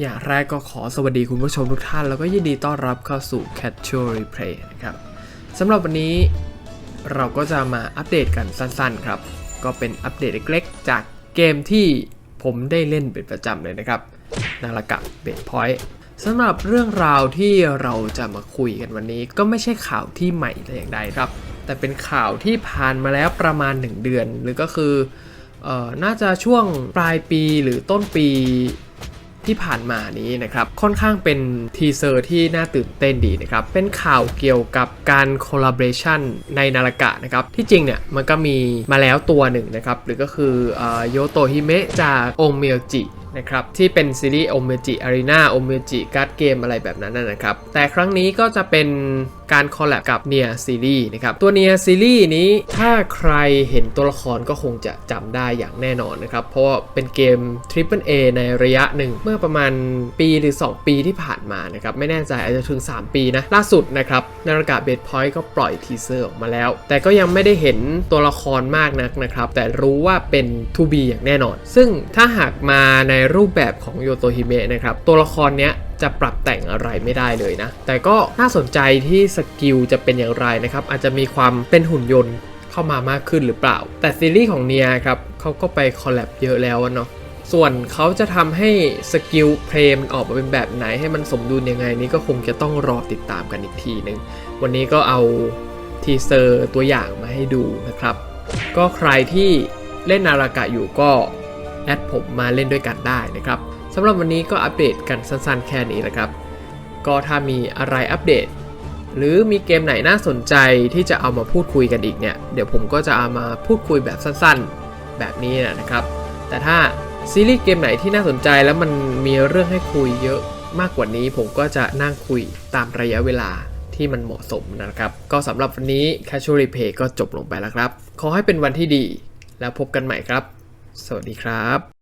อย่างแรกก็ขอสวัสดีคุณผู้ชมทุกท่าน แล้วก็ยินดีต้อนรับเข้าสู่ Casual Replay นะครับสำหรับวันนี้เราก็จะมาอัปเดตกันสั้นๆครับ ก็เป็นอัปเดตเล็กๆ จากเกมที่ผมได้เล่นเป็นประจำเลยนะครับนาฬกะเบดพอยต์สำหรับเรื่องราวที่เราจะมาคุยกันวันนี้ ก็ไม่ใช่ข่าวที่ใหม่แต่อย่างใดครับ แต่เป็นข่าวที่ผ่านมาแล้วประมาณ 1 เดือน หรือก็คือออน่าจะช่วงปลายปีหรือต้นปี ที่ผ่านมานี้นะครับค่อนข้างเป็นทีเซอร์ที่น่าตื่นเต้นดีนะครับเป็นข่าวเกี่ยวกับการคอลลาบเรชันในนาฬกะนะครับที่จริงเนี่ยมันก็มีมาแล้วตัวหนึ่งนะครับหรือก็คือโยโตฮิเมะจากองเมียวจิ นะครับ ที่เป็นซีรีส์โอเมจิอารีนาโอเมจิการ์ดเกมอะไรแบบนั้นนะนะครับ แต่ครั้งนี้ก็จะเป็นการคอลแลบกับเนียซีรีส์นะครับ ตัวเนียซีรีส์นี้ถ้าใครเห็นตัวละครก็คงจะจำได้อย่างแน่นอนนะครับ เพราะว่าเป็นเกม Triple A ในระยะหนึ่ง เมื่อประมาณปีหรือ 2 ปีที่ผ่านมานะครับ ไม่แน่ใจอาจจะถึง 3 ปีนะ ล่าสุดนะครับนาฬิกาเบดพอยต์ก็ปล่อยทีเซอร์ออกมาแล้ว แต่ก็ยังไม่ได้เห็นตัวละครมากนักนะครับ แต่รู้ว่าเป็น To be อย่างแน่นอน ซึ่งถ้าหากมาในรูปแบบของโยโตฮิเมะนะครับ ตัวละครเนี้ยจะปรับแต่งอะไรไม่ได้เลยนะ แต่ก็น่าสนใจที่สกิลจะเป็นอย่างไรนะครับ อาจจะมีความเป็นหุ่นยนต์เข้ามามากขึ้นหรือเปล่า แต่ซีรีส์ของเนียครับเขาก็ไปคอลแลบเยอะแล้วเนาะส่วนเขาจะทำให้สกิลเพลย์มันออกมาเป็นแบบไหนให้มันสมดุลยังไงนี่ก็คงจะต้องรอติดตามกันอีกทีหนึ่งวันนี้ก็เอาทีเซอร์ตัวอย่างมาให้ดูนะครับ ก็ใครที่เล่นนารากะอยู่ก็ แอดผมมาเล่นด้วยกันได้นะครับสำหรับวันนี้ก็อัปเดตกันสั้นๆแค่นี้แหละครับ ก็ถ้ามีอะไรอัปเดต หรือมีเกมไหนน่าสนใจที่จะเอามาพูดคุยกันอีกเนี่ย เดี๋ยวผมก็จะเอามาพูดคุยแบบสั้นๆ แบบนี้นะครับ แต่ถ้าซีรีส์เกมไหนที่น่าสนใจแล้วมันมีเรื่องให้คุยเยอะมากกว่านี้ผมก็จะนั่งคุยตามระยะเวลาที่มันเหมาะสมนะครับ ก็สำหรับวันนี้ Casual Replay ก็จบลงไปแล้วครับ ขอให้เป็นวันที่ดี แล้วพบกันใหม่ครับ สวัสดีครับ